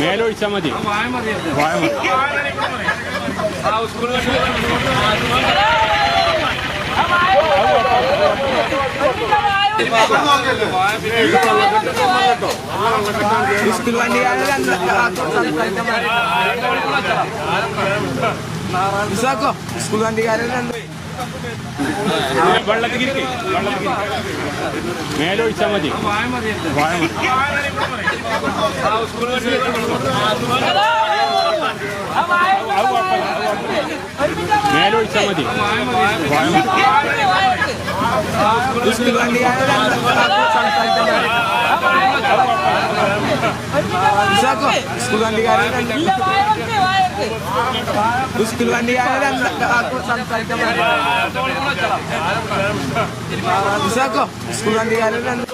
മേലൊഴിച്ചാൽ മതി. വായ മതി സ്കൂൾ വണ്ടിക്കാരെ രണ്ട് ഇസാക്കോ സ്കൂൾ വണ്ടിക്കാരെ ഇരിക്കേ വെള്ളത്തിൽ മേലൊഴിച്ചാൽ മതി മതി വായ മതി സ്കൂൾ വണ്ടിക്കാരെ രണ്ട് ഇസാക്കോ സ്കൂൾ വണ്ടിക്കാരെ രണ്ട്